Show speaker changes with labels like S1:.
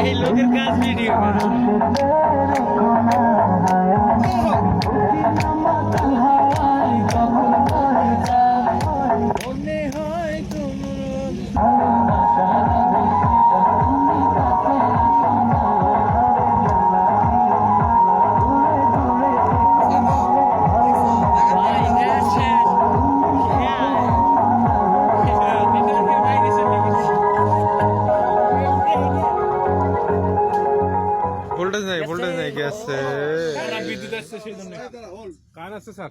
S1: এই লোকের কাজ ভিডিও করা
S2: ভোল্টেজ নাই
S1: বিদ্যুৎ আসছে সেই জন্য?
S3: কার আছে স্যার?